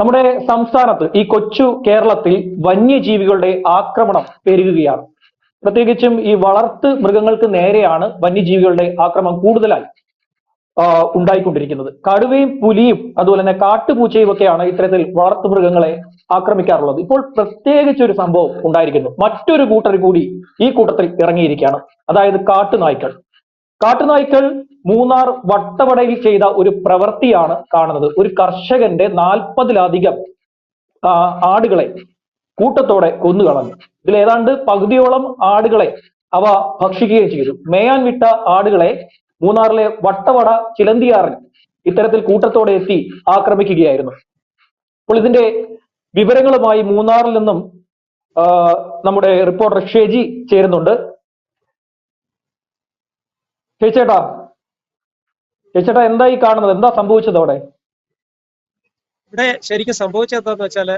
നമ്മുടെ സംസ്ഥാനത്ത് ഈ കൊച്ചു കേരളത്തിൽ വന്യജീവികളുടെ ആക്രമണം പെരുകുകയാണ്. പ്രത്യേകിച്ചും ഈ വളർത്ത് മൃഗങ്ങൾക്ക് നേരെയാണ് വന്യജീവികളുടെ ആക്രമണം കൂടുതലായി ഉണ്ടായിക്കൊണ്ടിരിക്കുന്നത്. കടുവയും പുലിയും അതുപോലെ തന്നെ കാട്ടുപൂച്ചയും ഒക്കെയാണ് ഇത്തരത്തിൽ വളർത്തു മൃഗങ്ങളെ ആക്രമിക്കാറുള്ളത്. ഇപ്പോൾ പ്രത്യേകിച്ച് ഒരു സംഭവം ഉണ്ടായിരിക്കുന്നു. മറ്റൊരു കൂട്ടർ കൂടി ഈ കൂട്ടത്തിൽ ഇറങ്ങിയിരിക്കുകയാണ്. അതായത് കാട്ടുനായ്ക്കൾ. കാട്ടുനായ്ക്കൾ മൂന്നാർ വട്ടവടയിൽ ചെയ്ത ഒരു പ്രവൃത്തിയാണ് കാണുന്നത്. ഒരു കർഷകന്റെ നാൽപ്പതിലധികം ആടുകളെ കൂട്ടത്തോടെ കൊന്നുകളഞ്ഞു. ഇതിൽ ഏതാണ്ട് പകുതിയോളം ആടുകളെ അവ ഭക്ഷിക്കുകയും ചെയ്തു. മേയാൻ വിട്ട ആടുകളെ മൂന്നാറിലെ വട്ടവട ചിലന്തിയാറിൽ ഇത്തരത്തിൽ കൂട്ടത്തോടെ എത്തി ആക്രമിക്കുകയായിരുന്നു. അപ്പോൾ ഇതിന്റെ വിവരങ്ങളുമായി മൂന്നാറിൽ നിന്നും നമ്മുടെ റിപ്പോർട്ടർ ഷെജി ചേരുന്നുണ്ട്. ചേച്ചേട്ടാ ചേച്ചേട്ടാ എന്താ ഈ കാണുന്നത്? എന്താ സംഭവിച്ചത് അവിടെ? ഇവിടെ ശരിക്കും സംഭവിച്ചത് എന്താന്ന് വെച്ചാൽ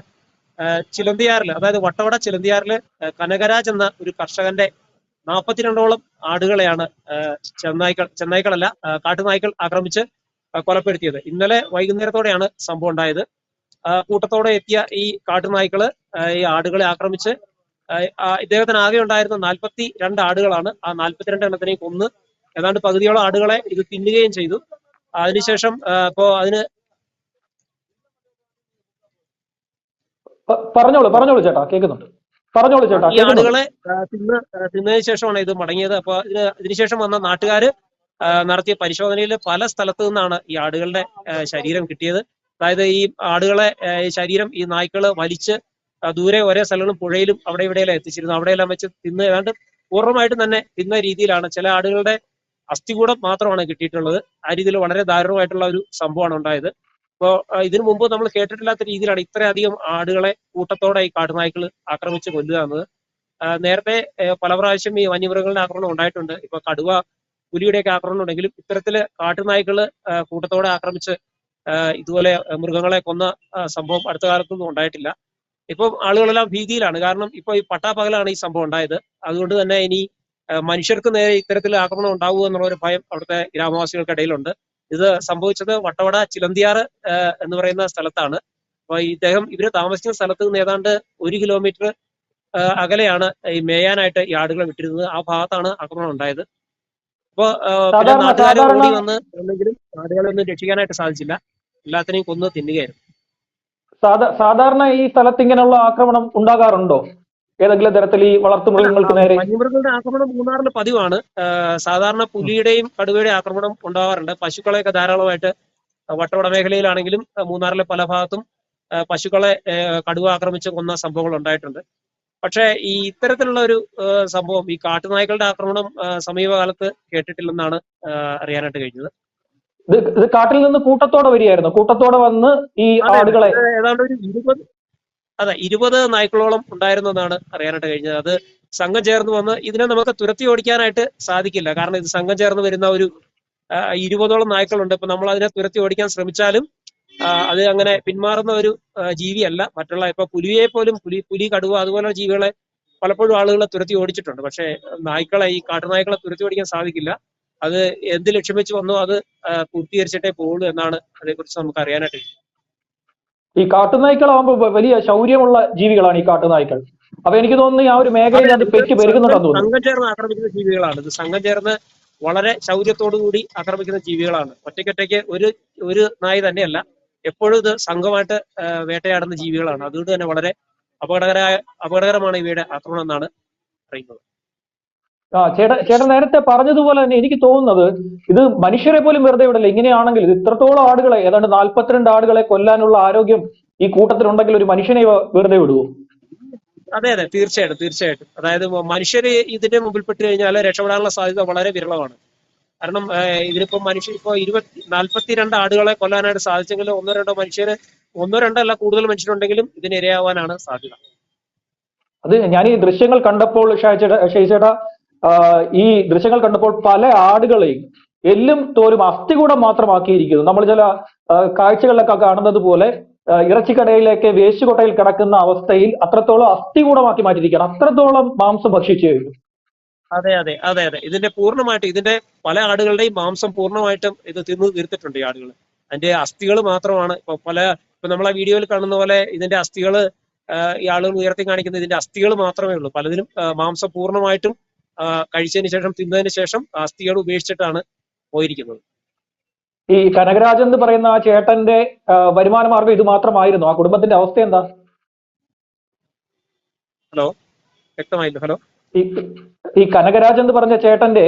ചിലന്തിയാറിൽ അതായത് വട്ടവട ചിലന്തിയാറിൽ ആ, കനകരാജ് എന്ന ഒരു കർഷകന്റെ നാൽപ്പത്തിരണ്ടോളം ആടുകളെയാണ് ചെന്നായ്ക്കൾ ചെന്നായ്ക്കളല്ല കാട്ടുനായ്ക്കൾ ആക്രമിച്ച് കൊലപ്പെടുത്തിയത്. ഇന്നലെ വൈകുന്നേരത്തോടെയാണ് സംഭവം ഉണ്ടായത്. കൂട്ടത്തോടെ എത്തിയ ഈ കാട്ടുനായ്ക്കൾ ഈ ആടുകളെ ആക്രമിച്ച് ഇദ്ദേഹത്തിന് ആകെ ഉണ്ടായിരുന്ന നാൽപ്പത്തി രണ്ട് ആടുകളാണ് ആ നാൽപ്പത്തിരണ്ട് എണ്ണത്തിനെ കൊന്ന് ഏതാണ്ട് പകുതിയോളം ആടുകളെ ഇത് തിന്നുകയും ചെയ്തു. അതിനുശേഷം ഇപ്പോ അതിന് പറഞ്ഞോളൂ പറഞ്ഞോളൂ ചേട്ടാ കേൾക്കുന്നുണ്ട്. പറഞ്ഞോളൂ ചേട്ടാ ഈ ആടുകളെ തിന്ന് തിന്നതിന് ശേഷമാണ് ഇത് മടങ്ങിയത്. അപ്പൊ ഇതിന് ഇതിനുശേഷം വന്ന നാട്ടുകാര് നടത്തിയ പരിശോധനയിൽ പല സ്ഥലത്തു നിന്നാണ് ഈ ആടുകളുടെ ശരീരം കിട്ടിയത്. അതായത് ഈ ആടുകളെ ഈ ശരീരം ഈ നായ്ക്കൾ വലിച്ച് ദൂരെ ഒരേ സ്ഥലങ്ങളും പുഴയിലും അവിടെ ഇവിടെയെല്ലാം എത്തിച്ചിരുന്നു. അവിടെയെല്ലാം വെച്ച് തിന്ന് ഏതാണ്ട് പൂർണമായിട്ടും തന്നെ തിന്ന രീതിയിലാണ് ചില ആടുകളുടെ അസ്ഥികൂടം മാത്രമാണ് കിട്ടിയിട്ടുള്ളത്. ആ രീതിയിൽ വളരെ ദാരുണമായിട്ടുള്ള ഒരു സംഭവമാണ് ഉണ്ടായത്. അപ്പോൾ ഇതിനു മുമ്പ് നമ്മൾ കേട്ടിട്ടില്ലാത്ത രീതിയിലാണ് ഇത്രയധികം ആടുകളെ കൂട്ടത്തോടെ ഈ കാട്ടുനായ്ക്കൾ ആക്രമിച്ച് കൊല്ലുക എന്നത്. നേരത്തെ പല പ്രാവശ്യം ഈ വന്യമൃഗങ്ങളുടെ ആക്രമണം ഉണ്ടായിട്ടുണ്ട്. ഇപ്പൊ കടുവ പുലിയുടെയൊക്കെ ആക്രമണം ഉണ്ടെങ്കിലും ഇത്തരത്തിൽ കാട്ടുനായ്ക്കൾ കൂട്ടത്തോടെ ആക്രമിച്ച് ഇതുപോലെ മൃഗങ്ങളെ കൊന്ന സംഭവം അടുത്ത കാലത്തൊന്നും ഉണ്ടായിട്ടില്ല. ഇപ്പം ആളുകളെല്ലാം ഭീതിയിലാണ്. കാരണം ഇപ്പൊ ഈ പട്ടാപ്പകലാണ് ഈ സംഭവം ഉണ്ടായത്. അതുകൊണ്ട് തന്നെ ഇനി മനുഷ്യർക്ക് നേരെ ഇത്തരത്തിൽ ആക്രമണം ഉണ്ടാവുക എന്നുള്ള ഒരു ഭയം അവിടുത്തെ ഗ്രാമവാസികൾക്കിടയിലുണ്ട്. ഇത് സംഭവിച്ചത് വട്ടവട ചിലന്തിയാറ് എന്ന് പറയുന്ന സ്ഥലത്താണ്. അപ്പൊ ഇദ്ദേഹം ഇവർ താമസിക്കുന്ന സ്ഥലത്ത് നിന്ന് ഏതാണ്ട് ഒരു കിലോമീറ്റർ അകലെയാണ് ഈ മേയാനായിട്ട് ഈ ആടുകളെ വിട്ടിരുന്നത്. ആ ഭാഗത്താണ് ആക്രമണം ഉണ്ടായത്. അപ്പൊ നാട്ടുകാരും പിന്നെ നാട്ടുകാരെ ഓടി വന്ന് എന്നെങ്കിലും ആടുകളെ ഒന്നും രക്ഷിക്കാനായിട്ട് സാധിച്ചില്ല. എല്ലാത്തിനെയും കൊന്ന് തിന്നുകയായിരുന്നു. സാധാരണ ഈ സ്ഥലത്ത് ഇങ്ങനെയുള്ള ആക്രമണം ഉണ്ടാകാറുണ്ടോ? ഏതെങ്കിലും തരത്തിൽ ഈ വളർത്തു മൃഗങ്ങൾക്ക് നേരെ വന്യമൃഗങ്ങളുടെ ആക്രമണം മൂന്നാറിൽ പതിവാണ്. സാധാരണ പുലിയുടെയും കടുവയുടെയും ആക്രമണം ഉണ്ടാവാറുണ്ട്. പശുക്കളെയൊക്കെ ധാരാളമായിട്ട് വട്ടവട മേഖലയിലാണെങ്കിലും മൂന്നാറിലെ പല ഭാഗത്തും പശുക്കളെ കടുവ ആക്രമിച്ച് കൊന്ന സംഭവങ്ങൾ ഉണ്ടായിട്ടുണ്ട്. പക്ഷേ ഈ ഇത്തരത്തിലുള്ള ഒരു സംഭവം ഈ കാട്ടുനായ്ക്കളുടെ ആക്രമണം സമീപകാലത്ത് കേട്ടിട്ടില്ലെന്നാണ് അറിയാനായിട്ട് കഴിഞ്ഞത്. ഇത് കാട്ടിൽ നിന്ന് കൂട്ടത്തോടെ വരികയായിരുന്നു. കൂട്ടത്തോടെ വന്ന് ഈ ആടുകളെ ഏതാണ്ട് ഒരു ഇരുപത് അതെ ഇരുപത് നായ്ക്കളോളം ഉണ്ടായിരുന്നെന്നാണ് അറിയാനായിട്ട് കഴിഞ്ഞത്. അത് സംഘം ചേർന്ന് വന്ന് ഇതിനെ നമുക്ക് തുരത്തി ഓടിക്കാനായിട്ട് സാധിക്കില്ല. കാരണം ഇത് സംഘം ചേർന്ന് വരുന്ന ഒരു ഇരുപതോളം നായ്ക്കളുണ്ട്. ഇപ്പൊ നമ്മൾ അതിനെ തുരത്തി ഓടിക്കാൻ ശ്രമിച്ചാലും അത് അങ്ങനെ പിന്മാറുന്ന ഒരു ജീവിയല്ല. മറ്റുള്ള ഇപ്പൊ പുലിയെ പോലും പുലി പുലി കടുവ അതുപോലെ ജീവികളെ പലപ്പോഴും ആളുകളെ തുരത്തി ഓടിച്ചിട്ടുണ്ട്. പക്ഷേ നായ്ക്കളെ ഈ കാട്ടുനായ്ക്കളെ തുരത്തി ഓടിക്കാൻ സാധിക്കില്ല. അത് എന്ത് ലക്ഷ്യം വെച്ച് വന്നോ അത് പൂർത്തീകരിച്ചിട്ടേ പോകുള്ളൂ എന്നാണ് അതേക്കുറിച്ച് നമുക്ക് അറിയാനായിട്ട്. ഈ കാട്ടുനായ്ക്കളാകുമ്പോൾ വലിയ ശൗര്യമുള്ള ജീവികളാണ് ഈ കാട്ടുനായ്ക്കൾ. അപ്പൊ എനിക്ക് തോന്നുന്നു ആ ഒരു മേഖലയിൽ അത് പെറ്റ് പെരുകുന്നുണ്ടെന്ന് തോന്നുന്നു സംഘം ചേർന്ന് ആക്രമിക്കുന്ന ജീവികളാണ്. ഇത് സംഘം ചേർന്ന് വളരെ ശൗര്യത്തോടു കൂടി ആക്രമിക്കുന്ന ജീവികളാണ്. ഒറ്റയ്ക്കൊറ്റയ്ക്ക് ഒരു ഒരു നായി തന്നെയല്ല എപ്പോഴും ഇത് സംഘമായിട്ട് വേട്ടയാടുന്ന ജീവികളാണ്. അതുകൊണ്ട് തന്നെ വളരെ അപകടകരമായ അപകടകരമാണ് ഇവയുടെ ആക്രമണം എന്നാണ് അറിയുന്നത്. ആ ചേട്ടൻ ചേട്ടൻ നേരത്തെ പറഞ്ഞതുപോലെ തന്നെ എനിക്ക് തോന്നുന്നത് ഇത് മനുഷ്യരെ പോലും വെറുതെ വിടില്ല? ഇങ്ങനെയാണെങ്കിൽ ഇത് ഇത്രത്തോളം ആടുകളെ ഏതാണ്ട് നാൽപ്പത്തിരണ്ട് ആടുകളെ കൊല്ലാനുള്ള ആരോഗ്യം ഈ കൂട്ടത്തിലുണ്ടെങ്കിൽ ഒരു മനുഷ്യനെ വെറുതെ വിടുവോ? അതെ അതെ. തീർച്ചയായിട്ടും തീർച്ചയായിട്ടും. അതായത് മനുഷ്യര് ഇതിന്റെ മുമ്പിൽ പെട്ട് കഴിഞ്ഞാൽ രക്ഷപ്പെടാനുള്ള സാധ്യത വളരെ വിരളമാണ്. കാരണം ഇതിനിപ്പോ മനുഷ്യർ ഇപ്പോ ഇരുപത്തി നാൽപ്പത്തിരണ്ട് ആടുകളെ കൊല്ലാനായിട്ട് സാധിച്ചെങ്കിൽ ഒന്നോ രണ്ടോ മനുഷ്യര് ഒന്നോ രണ്ടോ അല്ല കൂടുതൽ മനുഷ്യരുണ്ടെങ്കിലും ഇതിന് ഇരയാവാനാണ് സാധ്യത. അത് ഞാൻ ഈ ദൃശ്യങ്ങൾ കണ്ടപ്പോൾ ആ, ഈ ദൃശ്യങ്ങൾ കണ്ടപ്പോൾ പല ആടുകളെയും എല്ലും തോലും അസ്ഥികൂടം മാത്രമാക്കിയിരിക്കുന്നു. നമ്മൾ ചില കാഴ്ചകളിലൊക്കെ കാണുന്നത് പോലെ ഇറച്ചിക്കടയിലേക്ക് വേശുകൊട്ടയിൽ കൊട്ടയിൽ കിടക്കുന്ന അവസ്ഥയിൽ അത്രത്തോളം അസ്ഥികൂടമാക്കി മാറ്റിയിരിക്കുകയാണ്. അത്രത്തോളം മാംസം ഭക്ഷിച്ചു കഴിഞ്ഞു അതെ അതെ അതെ അതെ. ഇതിന്റെ പൂർണമായിട്ട് ഇതിന്റെ പല ആടുകളുടെയും മാംസം പൂർണമായിട്ടും ഇത് തിന്നു തീർത്തിട്ടുണ്ട് ഈ ആടുകൾ അതിന്റെ അസ്ഥികൾ മാത്രമാണ്. ഇപ്പൊ പല ഇപ്പൊ നമ്മൾ ആ വീഡിയോയിൽ കാണുന്ന പോലെ ഇതിന്റെ അസ്ഥികൾ ഈ ആളുകൾ ഉയർത്തി കാണിക്കുന്ന ഇതിന്റെ അസ്ഥികൾ മാത്രമേ ഉള്ളൂ. പലതിനും മാംസം പൂർണമായിട്ടും കഴിച്ചതിന് ശേഷം തിന്നതിന് ശേഷം അസ്ഥികൾ ഉപേക്ഷിച്ചിട്ടാണ് പോയിരിക്കുന്നത്. ഈ കനകരാജൻ എന്ന് പറയുന്ന ആ ചേട്ടന്റെ വരുമാന മാർഗം ഇത് മാത്രമായിരുന്നു. ആ കുടുംബത്തിന്റെ അവസ്ഥ എന്താ? ഹലോ വ്യക്തമായില്ല. ഹലോ. ഈ ഈ കനകരാജൻ എന്ന് പറഞ്ഞ ചേട്ടന്റെ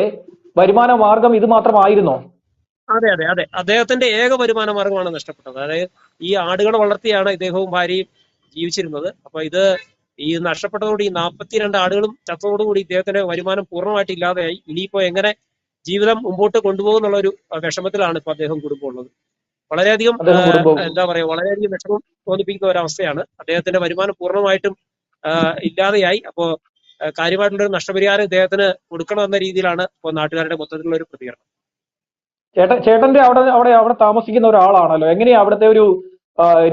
വരുമാന മാർഗം ഇത് മാത്രമായിരുന്നോ? അതെ അതെ അതെ. അദ്ദേഹത്തിന്റെ ഏക വരുമാന മാർഗമാണ് നഷ്ടപ്പെട്ടത്. അതായത് ഈ ആടുകളെ വളർത്തിയാണ് ഇദ്ദേഹവും ഭാര്യയും ജീവിച്ചിരുന്നത്. അപ്പൊ ഇത് ഈ നഷ്ടപ്പെട്ടതോടെ ഈ നാൽപ്പത്തിരണ്ട് ആടുകളും ചത്തതോടുകൂടി ഇദ്ദേഹത്തിന്റെ വരുമാനം പൂർണമായിട്ട് ഇല്ലാതെയായി. ഇനിയിപ്പോ എങ്ങനെ ജീവിതം മുമ്പോട്ട് കൊണ്ടുപോകുന്നുള്ള ഒരു വിഷമത്തിലാണ് ഇപ്പൊ അദ്ദേഹം കുടുംബം ഉള്ളത്. വളരെയധികം എന്താ പറയാ വളരെയധികം വിഷമം തോന്നിപ്പിക്കുന്ന ഒരവസ്ഥയാണ്. അദ്ദേഹത്തിന്റെ വരുമാനം പൂർണമായിട്ടും ഇല്ലാതെയായി. അപ്പോ കാര്യമായിട്ടുള്ള ഒരു നഷ്ടപരിഹാരം ഇദ്ദേഹത്തിന് കൊടുക്കണമെന്ന രീതിയിലാണ് ഇപ്പോൾ നാട്ടുകാരുടെ മൊത്തത്തിലുള്ള ഒരു പ്രതികരണം. ചേട്ടൻ ചേട്ടന്റെ അവിടെ അവിടെ അവിടെ താമസിക്കുന്ന ഒരാളാണല്ലോ. എങ്ങനെയാ അവിടുത്തെ ഒരു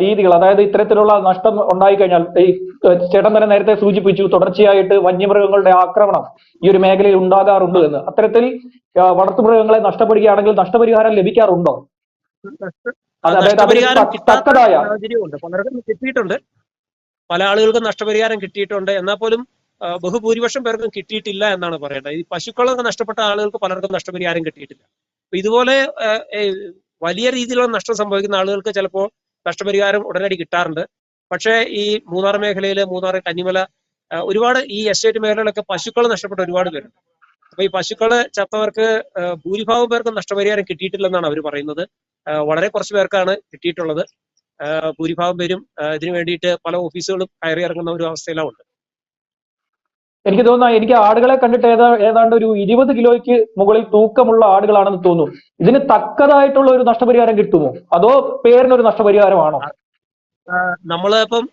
രീതികൾ അതായത് ഇത്തരത്തിലുള്ള നഷ്ടം ഉണ്ടായി കഴിഞ്ഞാൽ ഈ ചേട്ടൻ തന്നെ നേരത്തെ സൂചിപ്പിച്ചു തുടർച്ചയായിട്ട് വന്യമൃഗങ്ങളുടെ ആക്രമണം ഈ ഒരു മേഖലയിൽ ഉണ്ടാകാറുണ്ട് എന്ന്. അത്തരത്തിൽ വളർത്തുമൃഗങ്ങളെ നഷ്ടപ്പെടുകയാണെങ്കിൽ നഷ്ടപരിഹാരം ലഭിക്കാറുണ്ടോ? പലർക്കും കിട്ടിയിട്ടുണ്ട്. പല ആളുകൾക്കും നഷ്ടപരിഹാരം കിട്ടിയിട്ടുണ്ട്. എന്നാൽ പോലും ബഹുഭൂരിപക്ഷം പേർക്കും കിട്ടിയിട്ടില്ല എന്നാണ് പറയേണ്ടത്. ഈ പശുക്കളൊക്കെ നഷ്ടപ്പെട്ട ആളുകൾക്ക് പലർക്കും നഷ്ടപരിഹാരം കിട്ടിയിട്ടില്ല. ഇതുപോലെ വലിയ രീതിയിലുള്ള നഷ്ടം സംഭവിക്കുന്ന ആളുകൾക്ക് ചിലപ്പോൾ നഷ്ടപരിഹാരം ഉടനടി കിട്ടാറുണ്ട്. പക്ഷേ ഈ മൂന്നാർ മേഖലയിൽ മൂന്നാർ കന്നിമല ഒരുപാട് ഈ എസ്റ്റേറ്റ് മേഖലകളിലൊക്കെ പശുക്കൾ നഷ്ടപ്പെട്ട ഒരുപാട് പേരുണ്ട്. അപ്പൊ ഈ പശുക്കൾ ചത്തവർക്ക് ഭൂരിഭാഗം പേർക്കും നഷ്ടപരിഹാരം കിട്ടിയിട്ടില്ലെന്നാണ് അവർ പറയുന്നത്. വളരെ കുറച്ച് പേർക്കാണ് കിട്ടിയിട്ടുള്ളത്. ഭൂരിഭാഗം പേരും ഇതിനു വേണ്ടിയിട്ട് പല ഓഫീസുകളും കയറി ഇറങ്ങുന്ന ഒരു അവസ്ഥയിലാണ് എനിക്ക് തോന്നുന്നു എനിക്ക് ആടുകളെ കണ്ടിട്ട് ഏതാ ഏതാണ്ട് ഒരു ഇരുപത് കിലോയ്ക്ക് മുകളിൽ തൂക്കമുള്ള ആടുകളാണെന്ന് തോന്നുന്നു ഇതിന് തക്കതായിട്ടുള്ള ഒരു നഷ്ടപരിഹാരം കിട്ടുമോ? അതോ പേരിനൊരു നഷ്ടപരിഹാരമാണോ? നമ്മൾ ഇപ്പം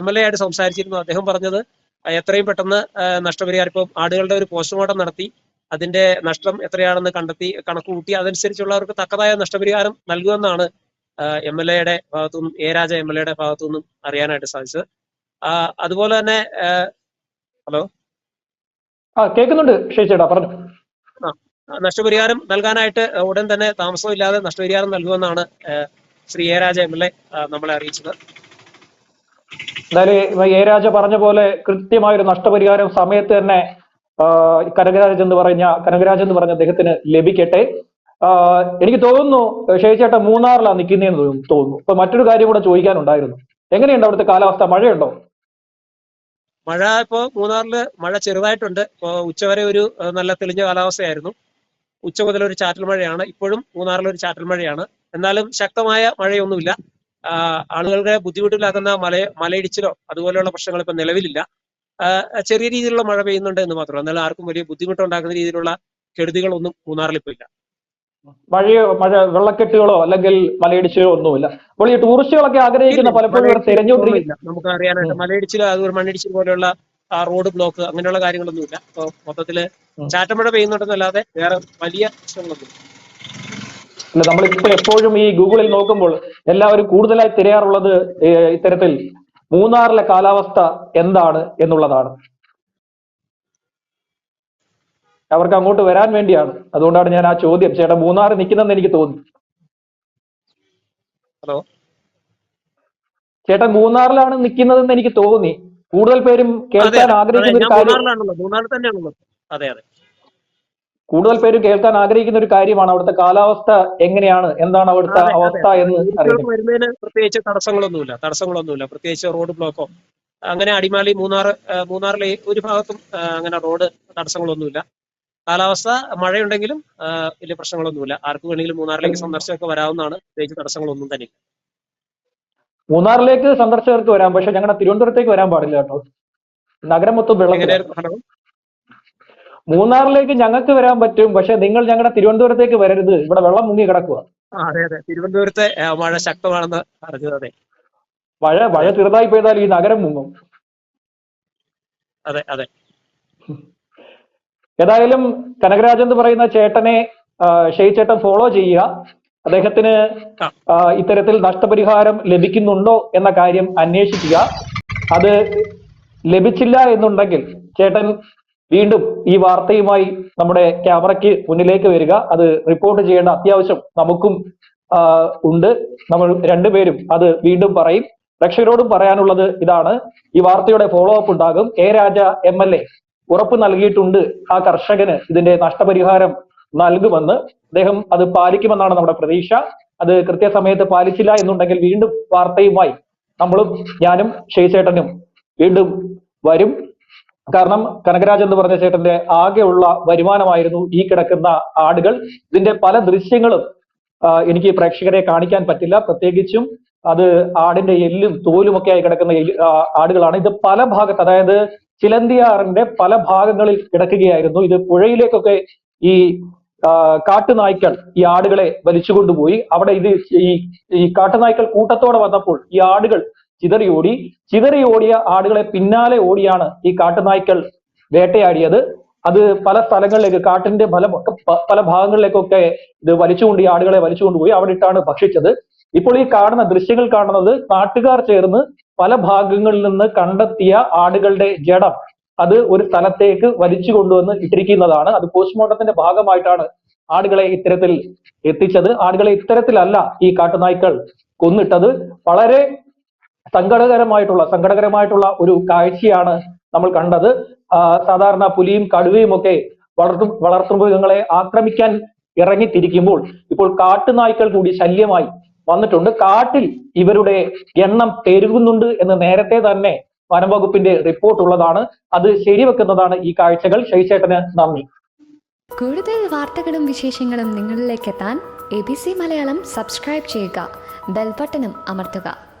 എം എൽ എ ആയിട്ട് സംസാരിച്ചിരുന്നു. അദ്ദേഹം പറഞ്ഞത് എത്രയും പെട്ടെന്ന് നഷ്ടപരിഹാരം ഇപ്പം ആടുകളുടെ ഒരു പോസ്റ്റ്മോർട്ടം നടത്തി അതിന്റെ നഷ്ടം എത്രയാണെന്ന് കണ്ടെത്തി കണക്ക് കൂട്ടി അതനുസരിച്ചുള്ളവർക്ക് തക്കതായ നഷ്ടപരിഹാരം നൽകുമെന്നാണ് എം എൽ എയുടെ ഭാഗത്തുനിന്നും എ രാജ എം എൽ എയുടെ ഭാഗത്തുനിന്നും അറിയാനായിട്ട് സാധിച്ചത്. അതുപോലെ തന്നെ ഹലോ? ആ കേൾക്കുന്നുണ്ട് ഷെയ്ച്ചേട്ടാ പറഞ്ഞു. നഷ്ടപരിഹാരം നൽകാനായിട്ട് ഉടൻ തന്നെ താമസമില്ലാതെ നഷ്ടപരിഹാരം നൽകുമെന്നാണ് Shri A Raja M L A നമ്മളെ അറിയിച്ചത്. എന്തായാലും എ രാജ പറഞ്ഞ പോലെ കൃത്യമായ ഒരു നഷ്ടപരിഹാരം സമയത്ത് തന്നെ കനകരാജ് എന്ന് പറഞ്ഞ കനകരാജ് എന്ന് പറഞ്ഞ അദ്ദേഹത്തിന് ലഭിക്കട്ടെ. എനിക്ക് തോന്നുന്നു ശേഷിച്ചേട്ട മൂന്നാറിലാണ് നിൽക്കുന്നതെന്ന് തോന്നുന്നു തോന്നുന്നു. ഇപ്പൊ മറ്റൊരു കാര്യം കൂടെ ചോദിക്കാനുണ്ടായിരുന്നു. എങ്ങനെയുണ്ട് അവിടുത്തെ കാലാവസ്ഥ? മഴയുണ്ടോ? മഴ ഇപ്പോ മൂന്നാറിൽ മഴ ചെറുതായിട്ടുണ്ട്. ഇപ്പോ ഉച്ചവരെ ഒരു നല്ല തെളിഞ്ഞ കാലാവസ്ഥയായിരുന്നു. ഉച്ച മുതൽ ഒരു ചാറ്റൽ മഴയാണ്. ഇപ്പോഴും മൂന്നാറിൽ ഒരു ചാറ്റൽ മഴയാണ്. എന്നാലും ശക്തമായ മഴയൊന്നുമില്ല. ആളുകളുടെ ബുദ്ധിമുട്ടിലാക്കുന്ന മല മലയിടിച്ചിലോ അതുപോലെയുള്ള പ്രശ്നങ്ങൾ ഇപ്പൊ നിലവിലില്ല. ചെറിയ രീതിയിലുള്ള മഴ പെയ്യുന്നുണ്ട് എന്ന് മാത്രമല്ല എന്നാൽ ആർക്കും വലിയ ബുദ്ധിമുട്ടുണ്ടാക്കുന്ന രീതിയിലുള്ള കെടുതികളൊന്നും മൂന്നാറിൽ ഇപ്പോൾ ഇല്ല. മഴയോ മഴ വെള്ളക്കെട്ടുകളോ അല്ലെങ്കിൽ മലയിടിച്ചിലോ ഒന്നുമില്ല. അപ്പോൾ ഈ ടൂറിസ്റ്റുകളൊക്കെ ആഗ്രഹിക്കുന്ന പലപ്പോഴും ഇവിടെ തിരഞ്ഞുകൊണ്ടിരിക്കില്ല. നമുക്ക് അറിയാനായിട്ട് മലയിടിച്ചിൽ അതുപോലെ മണ്ണിടിച്ചിൽ പോലെയുള്ള ആ റോഡ് ബ്ലോക്ക് അങ്ങനെയുള്ള കാര്യങ്ങളൊന്നുമില്ല. അപ്പൊ മൊത്തത്തിൽ ഉം. ചാറ്റമഴ പെയ്യുന്നുണ്ടെന്നല്ലാതെ വേറെ വലിയ പ്രശ്നങ്ങളൊന്നും അല്ല നമ്മളിപ്പോ എപ്പോഴും ഈ ഗൂഗിളിൽ നോക്കുമ്പോൾ എല്ലാവരും കൂടുതലായി തിരയാറുള്ളത് ഇത്തരത്തിൽ മൂന്നാറിലെ കാലാവസ്ഥ എന്താണ് എന്നുള്ളതാണ്. അവർക്ക് അങ്ങോട്ട് വരാൻ വേണ്ടിയാണ്. അതുകൊണ്ടാണ് ഞാൻ ആ ചോദ്യം ചേട്ടാ മൂന്നാർ നിൽക്കുന്നെന്ന് എനിക്ക് തോന്നി. ഹലോ. ചേട്ടൻ മൂന്നാറിലാണ് നിൽക്കുന്നതെന്ന് എനിക്ക് തോന്നി. കൂടുതൽ പേരും കേൾക്കാൻ ആഗ്രഹിക്കുന്ന ഒരു കാര്യം അതെ അതെ. കൂടുതൽ പേരും കേൾക്കാൻ ആഗ്രഹിക്കുന്ന ഒരു കാര്യമാണ് അവിടുത്തെ കാലാവസ്ഥ എങ്ങനെയാണ്? എന്താണ് അവിടുത്തെ. അവസ്ഥ എന്ന് വരുന്നതിന് പ്രത്യേകിച്ച് തടസ്സങ്ങളൊന്നുമില്ല. തടസ്സങ്ങളൊന്നുമില്ല. പ്രത്യേകിച്ച് റോഡ് ബ്ലോക്കോ അങ്ങനെ അടിമാലി മൂന്നാർ മൂന്നാറിലെ ഒരു ഭാഗത്തും അങ്ങനെ റോഡ് തടസ്സങ്ങളൊന്നുമില്ല. കാലാവസ്ഥ മഴയുണ്ടെങ്കിലും വലിയ പ്രശ്നങ്ങളൊന്നുമില്ല. ആർക്ക് വേണമെങ്കിലും മൂന്നാറിലേക്ക് സന്ദർശകർക്ക് വരാവുന്നതാണ്. പ്രത്യേകിച്ച് തടസ്സങ്ങളൊന്നും തന്നെ. മൂന്നാറിലേക്ക് സന്ദർശകർക്ക് വരാം. പക്ഷെ ഞങ്ങളുടെ തിരുവനന്തപുരത്തേക്ക് വരാൻ പാടില്ല കേട്ടോ. നഗരം മൊത്തം വെള്ളം മൂന്നാറിലേക്ക് ഞങ്ങൾക്ക് വരാൻ പറ്റും. പക്ഷെ നിങ്ങൾ ഞങ്ങളുടെ തിരുവനന്തപുരത്തേക്ക് വരരുത്. ഇവിടെ വെള്ളം മുങ്ങി കിടക്കുക അതെ അതെ. തിരുവനന്തപുരത്തെ മഴ ശക്തമാണെന്ന് അറിഞ്ഞത് അതെ. മഴ മഴ ചെറുതായി പെയ്താൽ ഈ നഗരം മുങ്ങും. അതെ അതെ. ഏതായാലും കനകരാജ് എന്ന് പറയുന്ന ചേട്ടനെ ഷെയ് ചേട്ടൻ ഫോളോ ചെയ്യുക. അദ്ദേഹത്തിന് ഇത്തരത്തിൽ നഷ്ടപരിഹാരം ലഭിക്കുന്നുണ്ടോ എന്ന കാര്യം അന്വേഷിക്കുക. അത് ലഭിച്ചില്ല എന്നുണ്ടെങ്കിൽ ചേട്ടൻ വീണ്ടും ഈ വാർത്തയുമായി നമ്മുടെ ക്യാമറയ്ക്ക് മുന്നിലേക്ക് വരിക. അത് റിപ്പോർട്ട് ചെയ്യേണ്ട അത്യാവശ്യം നമുക്കും ഉണ്ട്. നമ്മൾ രണ്ടുപേരും അത് വീണ്ടും പറയും. പ്രേക്ഷകരോടും പറയാനുള്ളത് ഇതാണ്. ഈ വാർത്തയുടെ ഫോളോ അപ്പ് ഉണ്ടാകും. A Raja M L A ഉറപ്പ് നൽകിയിട്ടുണ്ട് ആ കർഷകന് ഇതിന്റെ നഷ്ടപരിഹാരം നൽകുമെന്ന്. അദ്ദേഹം അത് പാലിക്കുമെന്നാണ് നമ്മുടെ പ്രതീക്ഷ. അത് കൃത്യസമയത്ത് പാലിച്ചില്ല എന്നുണ്ടെങ്കിൽ വീണ്ടും വാർത്തയുമായി നമ്മളും ഞാനും ഷെയ്ചേട്ടനും വീണ്ടും വരും. കാരണം കനകരാജ് എന്ന് പറഞ്ഞ ചേട്ടന്റെ ആകെയുള്ള വരുമാനമായിരുന്നു ഈ കിടക്കുന്ന ആടുകൾ. ഇതിന്റെ പല ദൃശ്യങ്ങളും എനിക്ക് പ്രേക്ഷകരെ കാണിക്കാൻ പറ്റില്ല. പ്രത്യേകിച്ചും അത് ആടിന്റെ എല്ലും തോലും ഒക്കെ ആയി കിടക്കുന്ന ആടുകളാണ്. ഇത് പല ഭാഗത്ത് അതായത് ചിലന്തിയാറിന്റെ പല ഭാഗങ്ങളിൽ കിടക്കുകയായിരുന്നു. ഇത് പുഴയിലേക്കൊക്കെ ഈ കാട്ടുനായ്ക്കൾ ഈ ആടുകളെ വലിച്ചുകൊണ്ടുപോയി. അവിടെ ഇത് ഈ ഈ കാട്ടുനായ്ക്കൾ കൂട്ടത്തോടെ വന്നപ്പോൾ ഈ ആടുകൾ ചിതറി ഓടി ചിതറി ഓടിയ ആടുകളെ പിന്നാലെ ഓടിയാണ് ഈ കാട്ടുനായ്ക്കൾ വേട്ടയാടിയത്. അത് പല സ്ഥലങ്ങളിലേക്ക് കാട്ടിന്റെ പല പല ഭാഗങ്ങളിലേക്കൊക്കെ ഇത് വലിച്ചുകൊണ്ട് ഈ ആടുകളെ വലിച്ചുകൊണ്ടുപോയി. അവിടെ ഇട്ടാണ് ഭക്ഷിച്ചത്. ഇപ്പോൾ ഈ കാണുന്ന ദൃശ്യങ്ങൾ കാണുന്നത് നാട്ടുകാർ ചേർന്ന് പല ഭാഗങ്ങളിൽ നിന്ന് കണ്ടെത്തിയ ആടുകളുടെ ജഡം അത് ഒരു സ്ഥലത്തേക്ക് വലിച്ചു കൊണ്ടുവന്ന് ഇട്ടിരിക്കുന്നതാണ്. അത് പോസ്റ്റ്മോർട്ടത്തിന്റെ ഭാഗമായിട്ടാണ് ആടുകളെ ഇത്തരത്തിൽ എത്തിച്ചത്. ആടുകളെ ഇത്തരത്തിലല്ല ഈ കാട്ടുനായ്ക്കൾ കൊന്നിട്ടത്. വളരെ സങ്കടകരമായിട്ടുള്ള സങ്കടകരമായിട്ടുള്ള ഒരു കാഴ്ചയാണ് നമ്മൾ കണ്ടത്. സാധാരണ പുലിയും കടുവയും ഒക്കെ വളർത്തു വളർത്തുമൃഗങ്ങളെ ആക്രമിക്കാൻ ഇറങ്ങിത്തിരിക്കുമ്പോൾ ഇപ്പോൾ കാട്ടുനായ്ക്കൾ കൂടി ശല്യമായി വന്നിട്ടുണ്ട്. കാട്ടിൽ ഇവരുടെ എണ്ണം പെരുകുന്നുണ്ട് എന്ന് നേരത്തെ തന്നെ വനംവകുപ്പിന്റെ റിപ്പോർട്ട് ഉള്ളതാണ്. അത് ശരിവെക്കുന്നതാണ് ഈ കാഴ്ചകൾ. ശൈശേട്ടന് നന്ദി. കൂടുതൽ വാർത്തകളും വിശേഷങ്ങളും നിങ്ങളിലേക്ക് എത്താൻ A B C Malayalam subscribe ചെയ്യുക. ബെൽബട്ടനും അമർത്തുക.